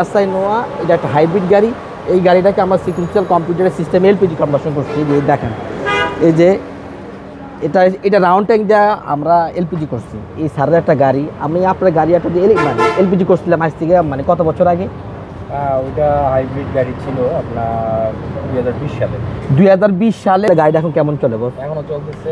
SI নোয়া এটা একটা হাইব্রিড গাড়ি। এই গাড়িটাকে আমরা সিকুয়েন্সিয়াল কম্পিউটারের সিস্টেম এলপিজি কনভার্সন করছি। যে দেখেন, এই যে এটা এটা রাউন্ড ট্যাঙ্ক দেওয়া আমরা এলপিজি করছি। এই সারের একটা গাড়ি। আমি আপনার গাড়ি একটা দিয়ে মানে এলপিজি করছিলাম আজ থেকে মানে কত বছর আগে? ওইটা হাইব্রিড গাড়ি ছিল আপনার দুই হাজার বিশ সালে। দুই হাজার বিশ সালে গাড়িটা এখন কেমন চলে বস? এখনও চলতেছে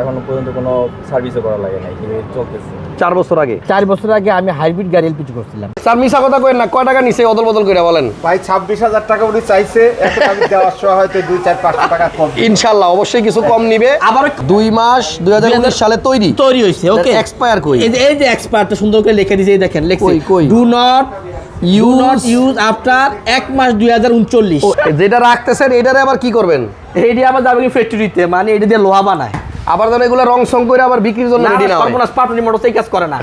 এখনও পর্যন্ত কোনো সার্ভিসও করা লাগে নাই কিন্তু চলতেছে। চার বছর আগে? চার বছর আগে আমি হাইব্রিড গাড়ি এলপিজি করছিলাম। স্যার মিশা কথা কইেন না কয় টাকা নিছে অদল বদল করে বলেন? ভাই ছাব্বিশ হাজার টাকা উনি চাইছে এখন আমি দেওয়ার সময় হয়তো দুই চার পাঁচশো টাকা কম। ইনশাল্লাহ অবশ্যই কিছু কম নিবে। আবার দুই মাস দুই হাজার উনিশ সালে তৈরি। তৈরি হয়েছে ওকে এক্সপায়ার কই? এই যে এই যে এক্সপায়ারটা সুন্দর করে লিখে দিয়েছে দেখেন লিখছে? Do not you not use after এক মাস দুই হাজার উনচল্লিশ। যেটা রাখতেছেন এটারে আবার কি করবেন? এইটি আবার যাবে ফ্যাক্টরিতে মানে এটা দিয়ে লোহা বানায়। আবার ধরেন এগুলো রং সং করে আবার বিক্রির জন্য রেডি না সর্বনাশ পাটনি মোটর এই কাজ করে না।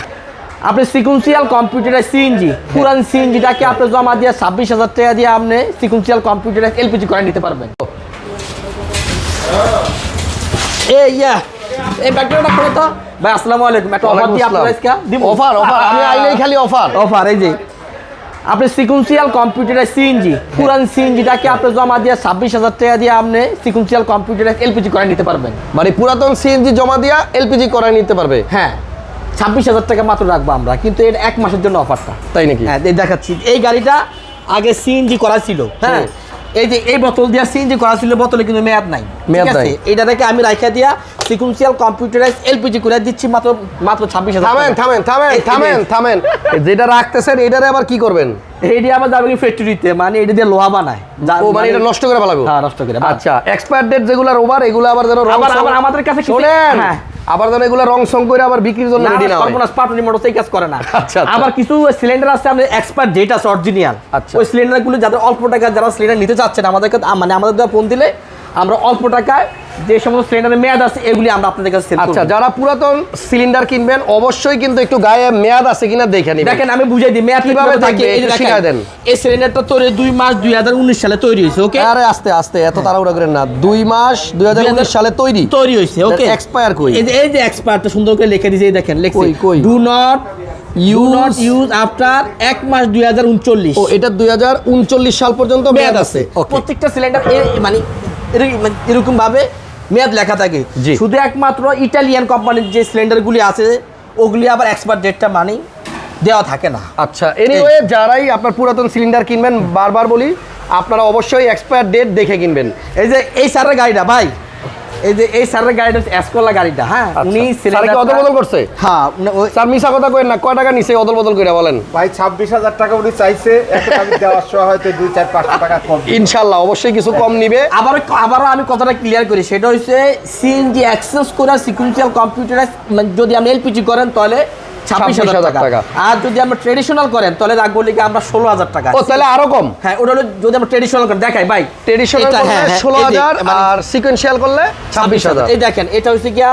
আপনি সিকুয়েন্সিয়াল কম্পিউটারে সিএনজি পুরান সিএনজিটাকে আপনি জমা দিয়ে ছাব্বিশ হাজার টাকা দিয়ে আপনি সিকুয়েন্সিয়াল কম্পিউটারে এলপিজি করে নিতে পারবেন। এই ইয়া এই ব্যাকগ্রাউন্ডটা করে তো ভাই আসসালামু আলাইকুম। একটা অফার দিয়ে আপনার দিব। অফার অফার আমি আইলেই খালি অফার অফার এই যে। আপনি সিকুয়েন্সিয়াল কম্পিউটারে সিএনজি পুরান সিএনজিটাকে আপনি জমা দিয়ে ছাব্বিশ হাজার টাকা দিয়ে আপনি সিকুয়েন্সিয়াল কম্পিউটারে এলপিজি করে নিতে পারবেন। মানে পুরাতন সিএনজি জমা দিয়ে এলপিজি করে নিতে পারবে? হ্যাঁ ছাব্বিশ হাজার টাকা মাত্র রাখব আমরা কিন্তু এর এক মাসের জন্য অফারটা তাই নাকি? হ্যাঁ দেখাচ্ছি এই গাড়িটা আগে সিএনজি করা ছিল। হ্যাঁ এই যে এই বোতল দিয়া সিএনজি করা ছিল বোতলে কিন্তু মেয়াদ নাই। মেয়াদ ঠিক আছে? নাই। এইটা থেকে আমি রাখা দিয়া সিকুয়েন্সিয়াল কম্পিউটারাইজ এলপিজি করে দিচ্ছি মাত্র মাত্র ছাব্বিশ হাজার থামেন থামেন থামেন থামেন থামেন। যেটা রাখতেছেন এটারে আবার কি করবেন? এইটি আবার যাবে ফ্যাক্টরিতে মানে এটা দিয়ে লোহা বানায়। ও মানে এটা নষ্ট করে ফেলাবো? হ্যাঁ নষ্ট করে আচ্ছা এক্সপায়ার ডেট যেগুলোর ওভার এগুলো আবার যেন আবার- আমাদের কাছে কিছু- শোনেন! হ্যাঁ। আবার যেন এগুলো রং সং করে আবার বিক্রির জন্য রেডি না হয় পাটনি মোটর সেই কাজ করে না আচ্ছা, আচ্ছা। আবার কিছু সিলিন্ডার আছে আমাদের এক্সপার্ট আছে অরিজিনাল আচ্ছা। ওই সিলিন্ডারগুলো যাদের অল্প টাকা যারা সিলিন্ডার নিতে চাচ্ছেন আমাদেরকে মানে আমাদের দেওয়া ফোন দিলে আমরা অল্প টাকায় যে সমস্ত সিলিন্ডারের মেয়াদ আছে এগুলি আমরা আপনাদের কাছে আচ্ছা যারা পুরাতন সিলিন্ডার কিনবেন অবশ্যই কিন্তু একটু গায়ে মেয়াদ আছে কিনা দেখে নিবেন দেখেন আমি বুঝাই দিই মেয়াদ কীভাবে থাকে? এই যে শিখায় দেন। এই সিলিন্ডারটা তৈরি দুই মাস দুই হাজার উনিশ সালে তৈরি হয়েছে ওকে আরে আস্তে আস্তে এত তাড়াহুড়া করেন না দুই মাস দুই হাজার উনিশ সালে তৈরি তৈরি হয়েছে ওকে expire কই? এই যে এই যে এক্সপায়ারটা সুন্দর করে লিখে দিয়েছে দেখেন লিখছে? Do not you not use after এক মাস দুই হাজার উনচল্লিশ ও এটা দুই হাজার উনচল্লিশ সাল পর্যন্ত মেয়াদ আছে প্রত্যেকটা সিলিন্ডার মানে এর- মানে এরকম ভাবে মেয়াদ লেখা থাকে। শুধু একমাত্র ইটালিয়ান কোম্পানির যে সিলিন্ডারগুলি আছে ওগুলি আবার এক্সপায়ার ডেটটা মানেই দেওয়া থাকে না। আচ্ছা এনিওয়ে যারাই আপনার পুরাতন সিলিন্ডার কিনবেন বারবার বলি আপনারা অবশ্যই এক্সপায়ার ডেট দেখে কিনবেন। এই যে এই সারের গাড়িটা ভাই এই যে এই স্যারের গাড়িটা হচ্ছে এসকোলা গাড়িটা হ্যাঁ? উনি স্যারকে অদল বদল করছে? হ্যাঁ স্যার মিশা কথা কইেন না কয় টাকা নিছে অদল বদল করে বলেন? ভাই ছাব্বিশ হাজার টাকা উনি চাইছে দেওয়ার সময় হয়তো পাঁচশো টাকা কম। অবশ্যই কিছু কম নিবে। আবার আবারও আমি কথাটা ক্লিয়ার করি সেটা হচ্ছে সিএনজি অ্যাক্সেস করে সিকুয়েন্সিয়াল কম্পিউটারাইজ মানে যদি আপনি এলপিজি করেন তাহলে ছাব্বিশ হাজার টাকা। টাকা। আর যদি আমরা ট্রেডিশনাল করেন তাহলে রাখব লিখে আমরা ষোলো হাজার টাকা। ও তাহলে আরও কম? হ্যাঁ ওটা হলো যদি আমরা ট্রেডিশনাল করেন। দেখাই ভাই ট্রেডিশনাল এটা, করলে হ্যাঁ, হ্যাঁ, ষোলো হাজার মানে আর সিকোয়েন্সিয়াল করলে ছাব্বিশ হাজার। এই দেখেন এটা হচ্ছে গিয়া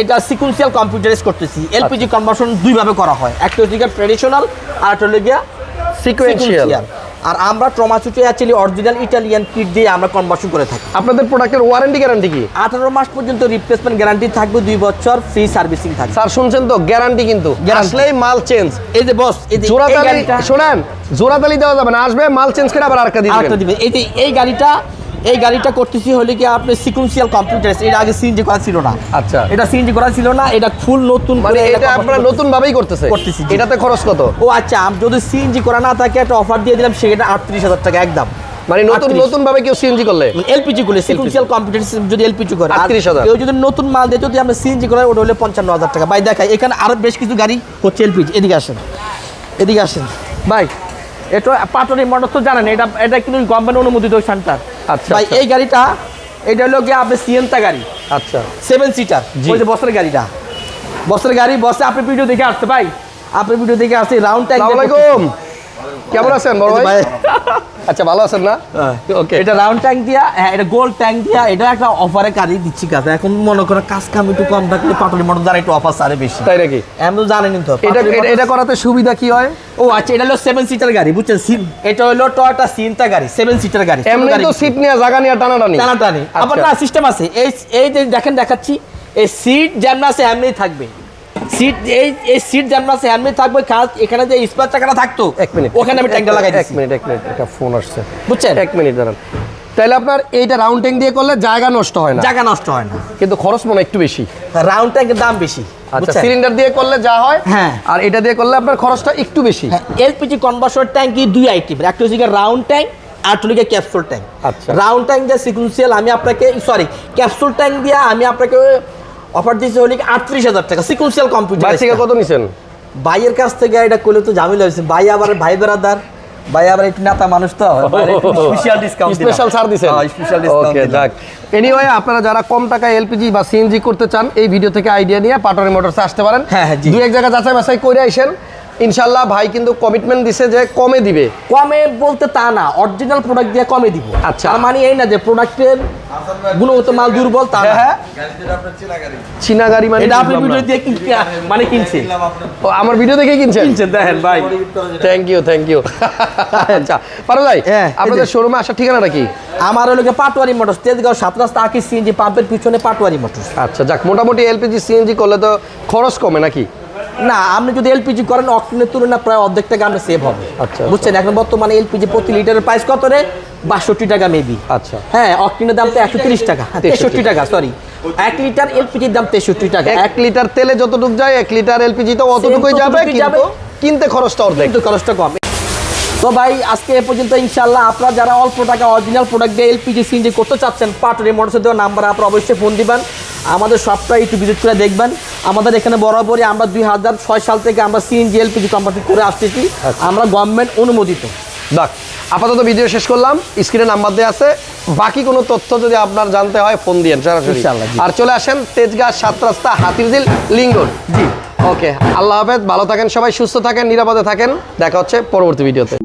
এটা সিকুয়েন্সিয়াল কম্পিউটারাইজ করতেছি। এলপিজি কনভার্সন দুইভাবে করা হয়। একটা হচ্ছে গিয়া ট্রেডিশনাল আর একটা হলো গিয়া Sequential। আর আমরা ট্রমা ট্রমাচুটে অ্যাকচুয়ালি অরিজিনাল ইটালিয়ান কিট দিয়ে আমরা কনভার্সন করে থাকি। আপনাদের প্রোডাক্টের ওয়ারেন্টি গ্যারান্টি কি? আঠারো মাস পর্যন্ত রিপ্লেসমেন্ট গ্যারান্টি থাকবে দুই বছর ফ্রি সার্ভিসিং থাকবে। স্যার শুনছেন তো? গ্যারান্টি কিন্তু। আসলেই মাল চেঞ্জ এই যে বস এই যে জোড়াতালি শোনেন জোড়াতালি দেওয়া যাবে না। আসবে মাল চেঞ্জ করে আবার আরেকটা আরেকটা দিবে। এই যে এই গাড়িটা এই গাড়িটা করতেছি হলে কি আপনি সিকুয়েন্সিয়াল কম্পিউটার এটা আগে সিএনজি করা ছিল না। আচ্ছা। এটা সিএনজি করা ছিল না এটা ফুল নতুন মানে এটা আপনারা নতুন ভাবেই করতেছে? করতেছি, এটাতে খরচ কত? ও আচ্ছা আম- যদি সিএনজি করা না থাকে একটা অফার দিয়ে দিলাম সেটা আটত্রিশ হাজার টাকা একদম। মানে নতুন নতুন ভাবে কেউ সিএনজি করলে? এলপিজি করলে সিকুয়েন্সিয়াল কম্পিউটার যদি এলপিজি করে। আর 38,000 কেউ যদি নতুন মাল দেয় যদি আমরা সিএনজি করে ওটা হলে পঞ্চান্ন হাজার টাকা। ভাই দেখাই এখানে আরও বেশ কিছু গাড়ি হচ্ছে এলপিজি এদিকে আসেন। এদিকে আসেন। ভাই এটা পাটনি মডেল তো জানেন এটা এটা কিন্তু গভর্নমেন্ট অনুমোদিত সেন্টার আচ্ছা, ভাই আচ্ছা। এই গাড়িটা এটা হলো গিয়ে আপনার সিএনতা গাড়ি। আচ্ছা। Seven seater. ওই যে বসের গাড়িটা। বসের গাড়ি বসে আপনি ভিডিও দেখে আসতে ভাই। আপনি ভিডিও দেখে আসছে রাউন্ড টাইম কেমন আছেন বড় ভাই? আচ্ছা ভালো আছেন না? ওকে এটা রাউন্ড ট্যাঙ্ক দিয়া হ্যাঁ এটা গোল ট্যাঙ্ক দিয়া এটা একটা অফারে কাজে দিচ্ছি কাজ এখন মনে করো কাজ কাম একটু কম থাকলে পাটলি মোটর দ্বারা একটু অফার সারে বেশি। তাই নাকি? এমন জানেন তো এটা এটা- করাতে সুবিধা কি হয়? ও আচ্ছা এটা হলো সেভেন সিটার গাড়ি বুঝছেন? সিন এটা হলো টয়টা সিনটা গাড়ি সেভেন সিটার গাড়ি। এমনি তো সিট নিয়ে জায়গা নিয়ে টানাটানি। টানাটানি। আবার আচ্ছা। না সিস্টেম আছে। এই এই যে দেখেন দেখাচ্ছি। এই সিট যেমন আছে এমনি থাকবে। সিট এই এই সিট আছে হ্যান্ডমেড থাকবে কাজ এখানে যে স্পার চাকাটা থাকতো এক মিনিট ওখানে আমি ট্যাঙ্কটা লাগাই এক মিনিট এক মিনিট একটা ফোন আসছে। বুঝছেন? এক মিনিট দাঁড়ান। তাহলে আপনার এইটা রাউন্ড ট্যাঙ্ক দিয়ে করলে জায়গা নষ্ট হয় না। জায়গা নষ্ট হয় না। কিন্তু খরচ মনে একটু বেশি। রাউন্ড ট্যাঙ্কের দাম বেশি আচ্ছা সিলিন্ডার দিয়ে করলে যা হয় হ্যাঁ। আর এটা দিয়ে করলে আপনার খরচটা একটু বেশি। হ্যাঁ এলপিজি কনভার্সন ট্যাঙ্কি দুই আইটেম একটা হচ্ছে রাউন্ড ট্যাঙ্ক আর হচ্ছে ক্যাপসুল ট্যাঙ্ক আচ্ছা। রাউন্ড ট্যাঙ্ক দিয়ে সিকুয়েন্সিয়াল আমি আপনাকে সরি ক্যাপসুল ট্যাঙ্ক দিয়ে আমি আপনাকে অফার দিয়েছে হলে আটত্রিশ হাজার টাকা সিকুয়েন্সিয়াল কম্পিউটার কত নিছেন? ভাইয়ের কাছ থেকে এটা করলে তো ঝামেলা হয়েছে। ভাই আবার ভাই বেড়াদার ভাই আবার একটু নেতা মানুষ তো। স্পেশাল ডিসকাউন্ট স্পেশাল ছাড় দিছেন? স্পেশাল ডিসকাউন্ট যাক। এনিওয়ে আপনারা যারা কম টাকায় এলপিজি বা সিএনজি করতে চান এই ভিডিও থেকে আইডিয়া নিয়ে পাটরি মোটরসে আসতে পারেন। হ্যাঁ, হ্যাঁ, দুই এক জায়গা যাচাই বাছাই করে আইসেন। ইনশাল্লাহ ভাই কিন্তু কমিটমেন্ট দিছে যে কমে দিবে। কমে বলতে তা না অরিজিনাল প্রোডাক্ট দিয়ে কমে দিব। আচ্ছা। তার মানে এই না যে প্রোডাক্টের গুণগত মাল দুর্বল তা না। হ্যাঁ চীনা গাড়ি মানে এটা আপনি ভিডিও দিয়ে কিনতে মানে কিনছে ও, আমার ভিডিও দেখে কিনছেন? কিনছেন দেখেন ভাই। থ্যাংক ইউ থ্যাংক ইউ আচ্ছা পারো ভাই হ্যাঁ, আপনাদের। শোরুমে আসার ঠিকানাটা কি? আমার হলো গিয়ে পাটোয়ারি মোটরস তেজগাঁও সাত রাস্তা আকি সিএনজি পাম্পের পিছনে পাটোয়ারি মোটরস। আচ্ছা যাক মোটামুটি এলপিজি সিএনজি করলে তো খরচ কমে নাকি? না আপনি যদি এলপিজি করেন অক্টিনের তুলনায় প্রায় অর্ধেক টাকা আমরা সেভ হবে। আচ্ছা। বুঝছেন? এখন বর্তমানে এলপিজি প্রতি লিটারের প্রাইস কত রে? বাষট্টি টাকা মেবি আচ্ছা। হ্যাঁ অক্টিনের দাম তো একশো তিরিশ টাকা। হ্যাঁ, 63 তেষট্টি টাকা। সরি এক লিটার এলপিজির দাম তেষট্টি টাকা। এক লিটার তেলে যতটুকু যায় এক লিটার এলপিজি তো অতটুকুই যাবে কিন্তু। কিনতে খরচটা অর্ধেক। কিন্তু খরচটা কম। তো ভাই আজকে এ পর্যন্ত ইনশাল্লাহ আপনারা যারা অল্প টাকা অরিজিনাল প্রোডাক্ট দিয়ে এলপিজি সিএনজি করতে চাচ্ছেন পাটরে মোটরসে দেওয়া নাম্বার আপনারা অবশ্যই ফোন দিবেন। আমাদের সবটা একটু ভিজিট করে দেখবেন। আমাদের এখানে বরাবরই আমরা দুই হাজার ছয় সাল থেকে আমরা সিএনজি এলপিজি কোম্পানি করে আসতেছি। আমরা গভর্নমেন্ট অনুমোদিত। দেখ আপাতত ভিডিও শেষ করলাম। স্ক্রিনে নাম্বার দেওয়া আছে। বাকি কোনো তথ্য যদি আপনার জানতে হয় ফোন দিয়ে সরাসরি। আর চলে আসেন তেজগাঁ সাত রাস্তা হাতিরঝিল লিঙ্গন জি। ওকে আল্লাহ হাফেজ। ভালো থাকেন সবাই সুস্থ থাকেন নিরাপদে থাকেন। দেখা হচ্ছে পরবর্তী ভিডিওতে